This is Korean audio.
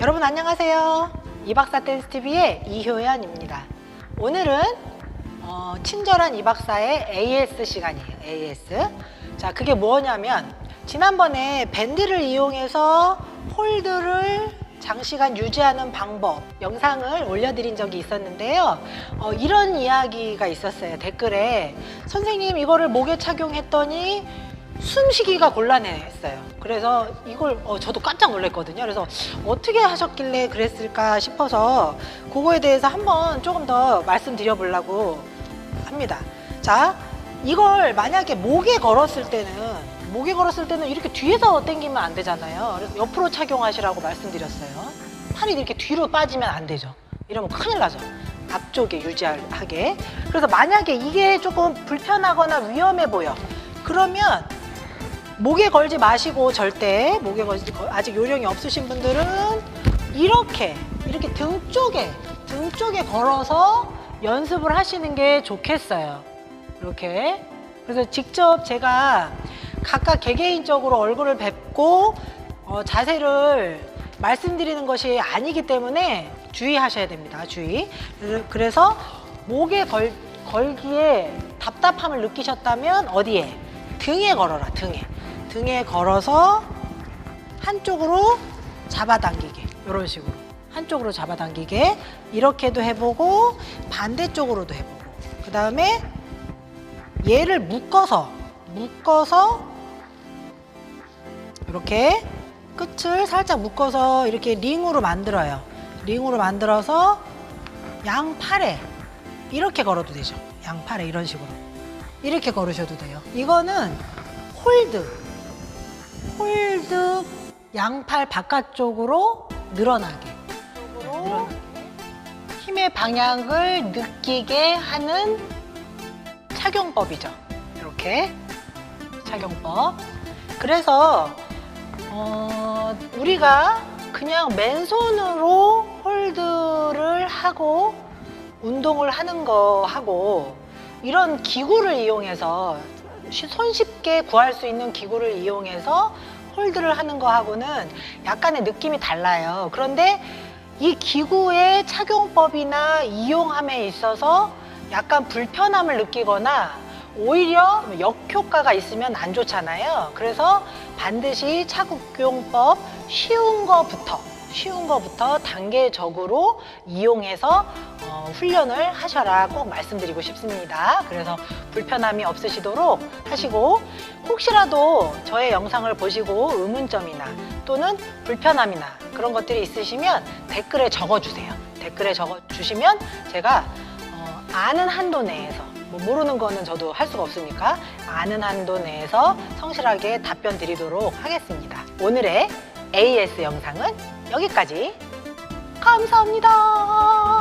여러분 안녕하세요. 이박사 댄스 TV의 이효연입니다. 오늘은 어, 친절한 이박사의 AS 시간이에요. AS. 자, 그게 뭐냐면 지난번에 밴드를 이용해서 홀드를 장시간 유지하는 방법 영상을 올려드린 적이 있었는데요. 어, 이런 이야기가 있었어요. 댓글에 선생님 이거를 목에 착용했더니 숨쉬기가 곤란했어요. 그래서 이걸 어, 저도 깜짝 놀랐거든요. 그래서 어떻게 하셨길래 그랬을까 싶어서 그거에 대해서 한번 조금 더 말씀드려보려고 합니다. 자, 이걸 만약에 목에 걸었을 때는 목에 걸었을 때는 이렇게 뒤에서 당기면 안 되잖아요. 그래서 옆으로 착용하시라고 말씀드렸어요. 팔이 이렇게 뒤로 빠지면 안 되죠. 이러면 큰일 나죠. 앞쪽에 유지하게. 그래서 만약에 이게 조금 불편하거나 위험해 보여. 그러면 목에 걸지 마시고 절대 목에 걸지 아직 요령이 없으신 분들은 이렇게 이렇게 등 쪽에 등 쪽에 걸어서 연습을 하시는 게 좋겠어요. 이렇게 그래서 직접 제가 각각 개개인적으로 얼굴을 뵙고 어, 자세를 말씀드리는 것이 아니기 때문에 주의하셔야 됩니다. 주의. 그래서 목에 걸, 걸기에 답답함을 느끼셨다면 어디에? 등에 걸어라. 등에. 등에 걸어서 한쪽으로 잡아당기게. 이런 식으로. 한쪽으로 잡아당기게. 이렇게도 해보고 반대쪽으로도 해보고. 그 다음에 얘를 묶어서 묶어서 이렇게 끝을 살짝 묶어서 이렇게 링으로 만들어요. 링으로 만들어서 양팔에 이렇게 걸어도 되죠. 양팔에 이런 식으로. 이렇게 걸으셔도 돼요. 이거는 홀드. 홀드 양팔 바깥쪽으로 늘어나게. 힘의 방향을 느끼게 하는 착용법이죠. 이렇게 착용법. 그래서 어, 우리가 그냥 맨손으로 홀드를 하고 운동을 하는 거 하고 이런 기구를 이용해서 쉬- 손쉽게 구할 수 있는 기구를 이용해서 홀드를 하는 거하고는 약간의 느낌이 달라요. 그런데 이 기구의 착용법이나 이용함에 있어서 약간 불편함을 느끼거나 오히려 역효과가 있으면 안 좋잖아요. 그래서 반드시 착용법 쉬운 거부터 쉬운 거부터 단계적으로 이용해서 어, 훈련을 하셔라 꼭 말씀드리고 싶습니다. 그래서 불편함이 없으시도록 하시고 혹시라도 저의 영상을 보시고 의문점이나 또는 불편함이나 그런 것들이 있으시면 댓글에 적어주세요. 댓글에 적어주시면 제가 어, 아는 한도 내에서 뭐 모르는 거는 저도 할 수가 없으니까 아는 한도 내에서 성실하게 답변 드리도록 하겠습니다. 오늘의 AS 영상은 여기까지. 감사합니다.